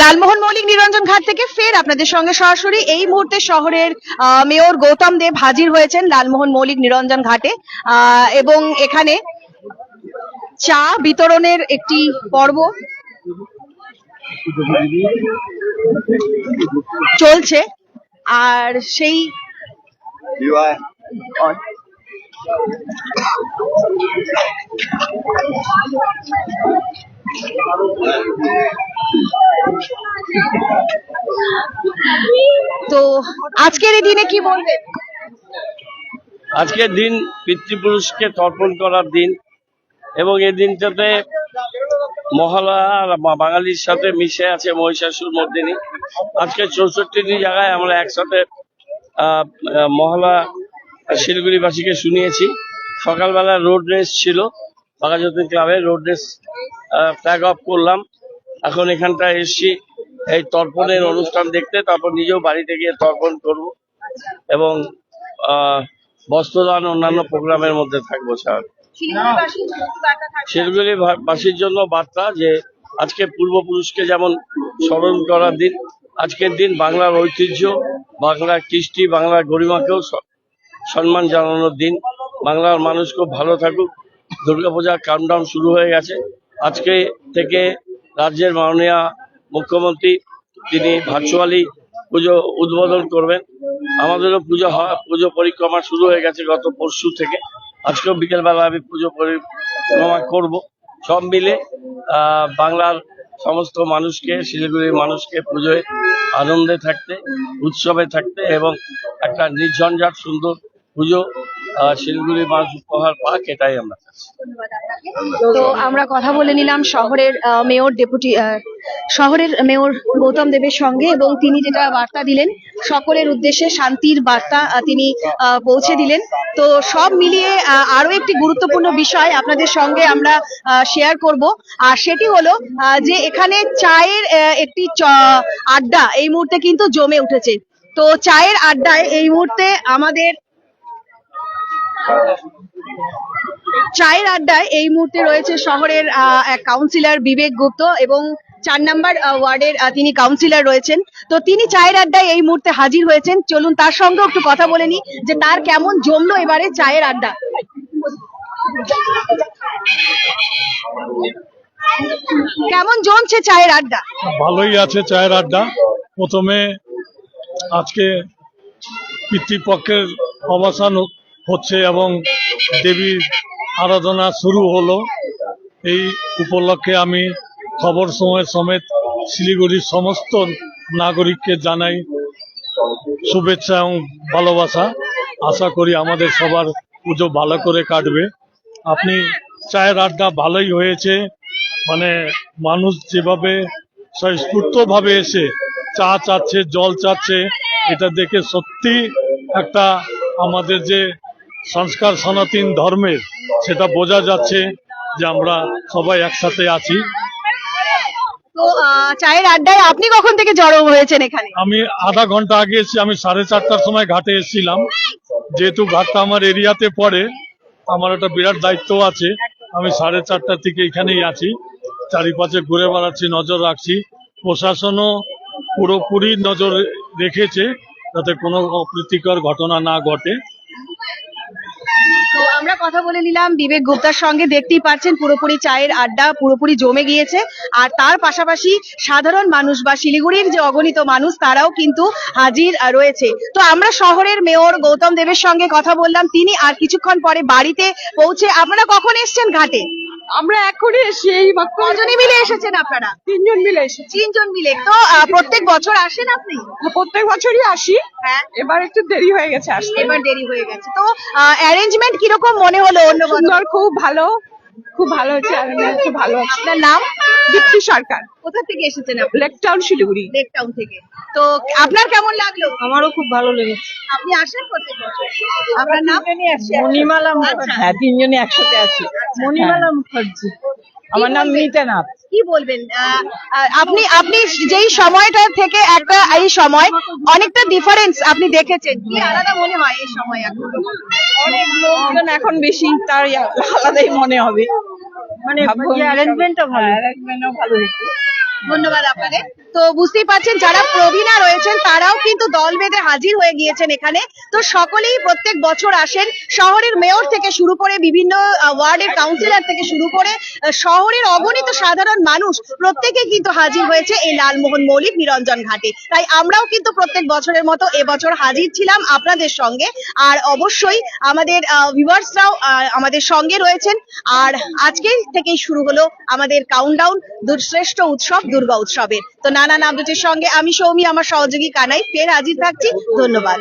লালমোহন মৌলিক নিরঞ্জন ঘাট থেকে ফের আপনাদের সঙ্গে সরাসরি এই মুহূর্তে শহরের মেয়র গৌতম দেব হাজির হয়েছেন লালমোহন মৌলিক নিরঞ্জন ঘাটে। এবং এখানে চা বিতরণের একটি পর্ব চলছে। আর সেই তো আজকের এই দিনে কি বলবেন? আজকের দিন পিতৃপুরুষকে তর্পণ করার দিন এবং এই দিনটাতে মহালয়া বাঙালির সাথে মিশে আছে মহিষাসুর মর্দিনী। আজকে চৌষট্টিটি জায়গায় আমরা একসাথে মহালয়া শিলিগুড়িবাসীকে শুনিয়েছি। সকালবেলা রোড রেস ছিল, বাঘাযতীন ক্লাবে রোড রেস ফ্ল্যাগ অফ করলাম। এখন এখানটায় এসছি। এই তর্পণের অনুষ্ঠান দেখতে, তারপর নিজেও বাড়িতে গিয়ে তর্পণ করব এবং বস্ত্রদান অন্যান্য প্রোগ্রামের মধ্যে থাকব, স্যার। শিলিগুড়ি ভা- বাসীর জন্য বার্তা যে, আজকে পূর্বপুরুষকে যেমন স্মরণ করার দিন, আজকের দিন বাংলার ঐতিহ্য, বাংলার কৃষ্টি, বাংলার গরিমাকেও সম্মান জানানোর দিন। বাংলার মানুষ খুব ভালো থাকুক। দুর্গাপূজার কাউন্টডাউন শুরু হয়ে গেছে। আজকে থেকে রাজ্যের মাননীয় মুখ্যমন্ত্রী তিনি ভার্চুয়ালি পুজো উদ্বোধন করবেন। আমাদেরও পুজো হয়, পুজো পরিক্রমা শুরু হয়ে গেছে গত পরশু থেকে। আজকেও বিকেলবেলা আমি পুজো পরিক্রমা করব। সব মিলে বাংলার সমস্ত মানুষকে, শিলিগুড়ির মানুষকে পুজোয় আনন্দে থাকতে, উৎসবে থাকতে এবং একটা নির্ঝঞ্ঝাট সুন্দর পুজো আহ, শিলিগুড়ির মানুষ উপহার পাক এটাই আমরা তো আমরা কথা বলে নিলাম শহরের মেয়র ডেপুটি শহরের মেয়র গৌতম দেবের সঙ্গে এবং তিনি যেটা বার্তা দিলেন সকলের উদ্দেশ্যে শান্তির বার্তা তিনি পৌঁছে দিলেন। তো সব মিলিয়ে আরও একটি গুরুত্বপূর্ণ বিষয় আপনাদের সঙ্গে আমরা শেয়ার করব। আর সেটি হলো যে এখানে চায়ের একটি আড্ডা এই মুহূর্তে কিন্তু জমে উঠেছে। তো চায়ের আড্ডায় এই মুহূর্তে আমাদের চায়ের আড্ডায় এই মুহূর্তে রয়েছে শহরের কাউন্সিলর বিবেক গুপ্ত এবং চার নাম্বার ওয়ার্ডের তিনি কাউন্সিলর রয়েছেন। তো তিনি চায়ের আড্ডায় এই মুহূর্তে হাজির হয়েছেন। চলুন তার সঙ্গে একটু কথা বলে নি যে তার কেমন জমলো এবারে চায়ের আড্ডা। কেমন জমছে চায়ের আড্ডা? ভালোই আছে চায়ের আড্ডা। প্রথমে আজকে পিতৃপক্ষের অবসান হচ্ছে এবং দেবীর আরাধনা শুরু হলো। এই উপলক্ষে আমি খবর সময় সমেত শিলিগুড়ির সমস্ত নাগরিককে জানাই শুভেচ্ছা এবং ভালোবাসা। আশা করি আমাদের সবার পুজো ভালো করে কাটবে। আপনি চায়ের আড্ডা ভালোই হয়েছে। মানে মানুষ যেভাবে স্বস্ফূর্তভাবে এসে চা চাচ্ছে, জল চাচ্ছে, এটা দেখে সত্যি একটা আমাদের যে সংস্কার সনাতন ধর্মের সেটা বোঝা যাচ্ছে যে আমরা সবাই একসাথে আছি। তো চায়ের আড্ডায় আপনি কখন থেকে জড়ো হয়েছেন এখানে? আমি আধা ঘণ্টা আগে এসেছি আমি সাড়ে চারটার সময় ঘাটে এসেছিলাম। যেহেতু ঘাটটা আমার এরিয়াতে পড়ে আমার একটা বিরাট দায়িত্ব আছে। আমি সাড়ে চারটা থেকে এখানেই আছি। চারিপাশে ঘুরে বেড়াচ্ছি নজর রাখছি। প্রশাসনও পুরোপুরি নজর রেখেছে যাতে কোনো অপ্রীতিকর ঘটনা না ঘটে। আমরা কথা বলে নিলাম, বিবেক গুপ্তার সঙ্গে দেখতেই পাচ্ছেন পুরোপুরি চায়ের আড্ডা, পুরোপুরি জমে গিয়েছে। আর তার পাশাপাশি সাধারণ মানুষ বা শিলিগুড়ির যে অগণিত মানুষ, তারাও কিন্তু হাজির রয়েছে। তো আমরা শহরের মেয়র গৌতম দেবের সঙ্গে কথা বললাম। তিনি আর কিছুক্ষণ পরে বাড়িতে পৌঁছে, আপনারা কখন এসছেন ঘাটে? আমরা এখনই এসে এই মাত্র কজনে মিলে এসেছেন আপনারা? তিনজন মিলে এসেছি। তিনজন মিলে। তো আহ, প্রত্যেক বছর আসেন আপনি? প্রত্যেক বছরই আসি। হ্যাঁ। এবার একটু দেরি হয়ে গেছে আসতে। এবার দেরি হয়ে গেছে। তো অ্যারেঞ্জমেন্ট কীরকম মনে হলো অন্য বছর? সুন্দর খুব ভালো। খুব ভালো হচ্ছে arrangement, খুব ভালো আছে আপনার নাম? দীপ্তি সরকার কোথা থেকে এসেছেন আপনি? Lake town Siliguri lake town থেকে। তো আপনার কেমন লাগল? আমারও খুব ভালো লেগেছে। আপনি আসেন প্রত্যেক বছর। আপনার নাম? মণিমালা আচ্ছা। হ্যাঁ তিনজনই একসাথে আসি। মণিমালা মুখার্জি। আমার নাম মিতানাথ কি বলবেন? আপনি আপনি যেই সময়টা থেকে একটা এই সময় অনেকটা ডিফারেন্স আপনি দেখেছেন। কি আলাদা মনে হয় এই সময় এখন? অনেক লোকজন এখন বেশি তার আলাদাই মনে হবে। মানে অ্যারেঞ্জমেন্টও ভালো। অ্যারেঞ্জমেন্টও ভালো হয়েছে। ধন্যবাদ আপনাদের। তো বুঝতেই পারছেন, যারা প্রবীণা রয়েছেন, তারাও কিন্তু দল বেঁধে হাজির হয়ে গিয়েছেন এখানে। তো সকলেই প্রত্যেক বছর আসেন। শহরের মেয়র থেকে শুরু করে বিভিন্ন ওয়ার্ডের কাউন্সিলর থেকে শুরু করে শহরের অগণিত সাধারণ মানুষ প্রত্যেকে কিন্তু হাজির হয়েছে এই লালমোহন মৌলিক নিরঞ্জন ঘাটে। তাই আমরাও কিন্তু প্রত্যেক বছরের মতো এবছর হাজির ছিলাম আপনাদের সঙ্গে। আর অবশ্যই আমাদের ভিউয়ার্সরাও আমাদের সঙ্গে রয়েছেন। আর আজকে থেকেই শুরু হলো আমাদের কাউন্টডাউন শ্রেষ্ঠ উৎসব, দুর্গা উৎসবের। তো নানান আপডেটের সঙ্গে আমি সৌমি আমার সহযোগী কানাই। ফের হাজির থাকছি। ধন্যবাদ।